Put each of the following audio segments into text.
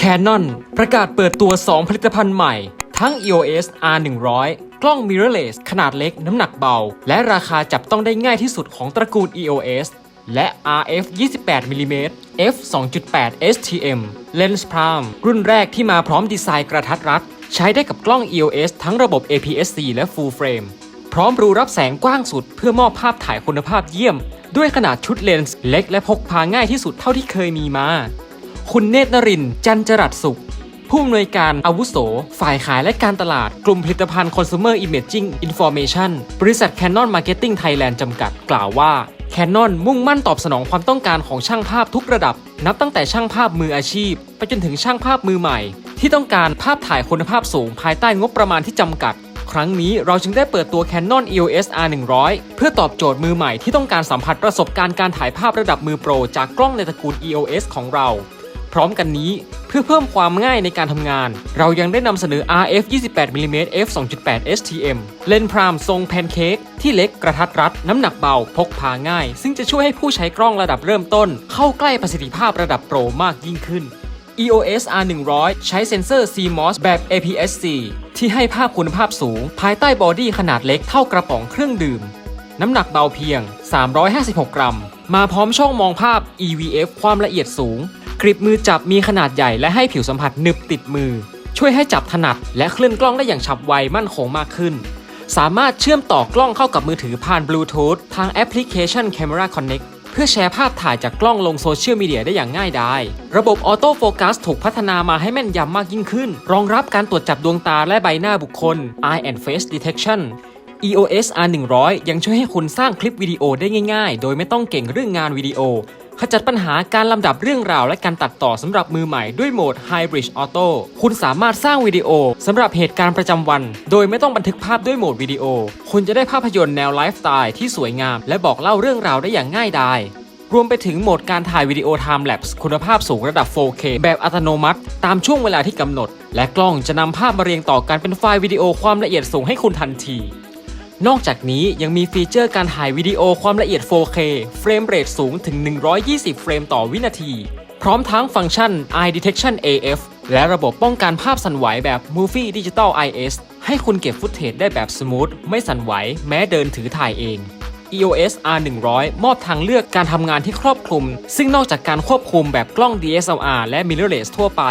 Canon ประกาศเปิดตัว 2 ผลิตภัณฑ์ใหม่ ทั้ง EOS R100 กล้อง mirrorless ขนาดเล็กน้ำหนักเบา และราคาจับต้องได้ง่ายที่สุดของตระกูล EOS และ RF 28 mm f 2.8 STM Lens Prime รุ่นแรกที่มาพร้อมดีไซน์กระทัดรัด ใช้ได้กับกล้อง EOS ทั้งระบบ APS-C และ Full Frame พร้อมรูรับแสงกว้างสุดเพื่อมอบภาพถ่ายคุณภาพเยี่ยม ด้วยขนาดชุดเลนส์เล็กและพกพาง่ายที่สุดเท่าที่เคยมีมา คุณเนตรนรินทร์จันจรัสสุข ผู้อำนวยการอาวุโส ฝ่ายขายและการตลาดกลุ่มผลิตภัณฑ์ Consumer Imaging Information บริษัท Canon Marketing Thailand จำกัดกล่าวว่า Canon มุ่งมั่นตอบสนองความต้องการของช่างภาพทุกระดับ นับตั้งแต่ช่างภาพมืออาชีพ ไปจนถึงช่างภาพมือใหม่ ที่ต้องการภาพถ่ายคุณภาพสูงภายใต้งบประมาณที่จำกัดครั้งนี้เราจึงได้เปิดตัว Canon EOS R100 เพื่อตอบโจทย์มือใหม่ที่ต้องการสัมผัสประสบการณ์การถ่ายภาพระดับมือโปร จากกล้องในตระกูล EOS ของเรา พร้อมกันนี้เพื่อเพิ่มความง่ายในการทำงาน เรายังได้นำเสนอ RF 28 mm f 2.8 STM เลนส์พรามทรงแพนเค้กที่เล็กกระทัดรัด น้ำหนักเบาพกพาง่าย ซึ่งจะช่วยให้ผู้ใช้กล้องระดับเริ่มต้น เข้าใกล้ประสิทธิภาพระดับโปรมากยิ่งขึ้น EOS R100 ใช้เซ็นเซอร์ CMOS แบบ APS-C ที่ให้ภาพคุณภาพสูง ภายใต้บอดี้ขนาดเล็กเท่ากระป๋องเครื่องดื่ม น้ำหนักเบาเพียง 356 กรัม มาพร้อมช่องมองภาพ EVF ความละเอียดสูง กริบมือจับมีขนาดใหญ่และให้ผิวสัมผัสหนึบติดมือ ช่วยให้จับถนัดและเคลื่อนกล้องได้อย่างฉับไวมั่นคงมากขึ้น สามารถเชื่อมต่อกล้องเข้ากับมือถือผ่านบลูทูธทางแอปพลิเคชัน Camera Connect เพื่อแชร์ภาพถ่ายจากกล้องลงโซเชียลมีเดียได้อย่างง่ายดาย ระบบออโต้โฟกัสถูกพัฒนามาให้แม่นยำมากยิ่งขึ้น รองรับการตรวจจับดวงตาและใบหน้าบุคคล Eye and Face Detection EOS R100 ยังช่วยให้คุณสร้างคลิปวิดีโอได้ง่ายๆ โดยไม่ต้องเก่งเรื่องงานวิดีโอ ขจัดปัญหาการลำดับเรื่องราวและการตัดต่อสำหรับมือใหม่ด้วยโหมด Hybrid Auto คุณสามารถสร้างวิดีโอสำหรับเหตุการณ์ประจำวัน โดยไม่ต้องบันทึกภาพด้วยโหมดวิดีโอ คุณจะได้ภาพยนตร์แนวไลฟ์สไตล์ที่สวยงาม และบอกเล่าเรื่องราวได้อย่างง่ายดายรวมไปถึงโหมดการถ่ายวิดีโอ Time Lapse คุณภาพสูงระดับ 4K แบบอัตโนมัติ ตามช่วงเวลาที่กำหนด และกล้องจะนำภาพมาเรียงต่อกันเป็นไฟล์วิดีโอความละเอียดสูงให้คุณทันที นอกจากนี้ยังมีฟีเจอร์การถ่ายวิดีโอความละเอียด 4K เฟรมเรทสูงถึง 120 เฟรมต่อวินาที พร้อมทั้งฟังก์ชัน Eye Detection AF และระบบป้องกันภาพสั่นไหวแบบ Movie Digital IS ให้คุณเก็บฟุตเทจได้แบบสมูทไม่สั่นไหวแม้เดินถือถ่ายเอง EOS R100 มอบทางเลือกการทำงานที่ครอบคลุม ซึ่งนอกจากการควบคุมแบบกล้อง DSLR และ mirrorless ทั่วไป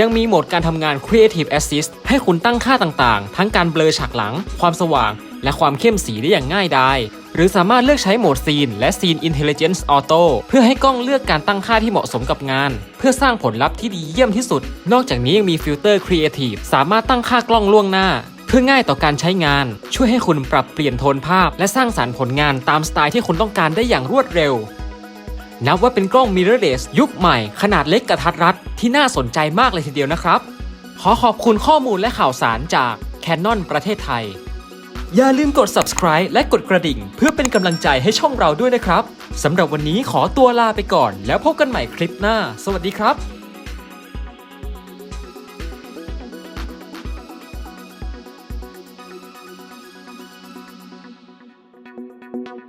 ยังมีโหมดการทำงาน Creative Assist ให้คุณตั้งค่าต่างๆ ทั้งการเบลอฉากหลัง ความสว่าง และความเข้มสีได้อย่างง่ายดายหรือสามารถเลือกใช้โหมดซีนและ Scene Intelligence Auto เพื่อให้กล้องเลือกการตั้งค่าที่เหมาะสมกับงาน เพื่อสร้างผลลัพธ์ที่ดีเยี่ยมที่สุด นอกจากนี้ยังมีฟิลเตอร์ Creative สามารถตั้งค่ากล้องล่วงหน้า เพื่อง่ายต่อการใช้งาน ช่วยให้คุณปรับเปลี่ยนโทนภาพ และสร้างสารรค์ผลงานตามสไตล์ที่คุณต้องการได้อย่างรวดเร็ว นับว่าเป็นกล้อง mirrorless ยุคใหม่ ขนาดเล็กกระทัดรัดที่น่าสนใจมากเลยทีเดียวนะครับ ขอขอบคุณข้อมูลและข่าวสารจาก Canon ประเทศไทย อย่าลืมกด subscribe และกดกระดิ่ง เพื่อเป็นกำลังใจให้ช่องเราด้วยนะครับสำหรับวันนี้ขอตัวลาไปก่อน แล้วพบกันใหม่คลิปหน้า สวัสดีครับ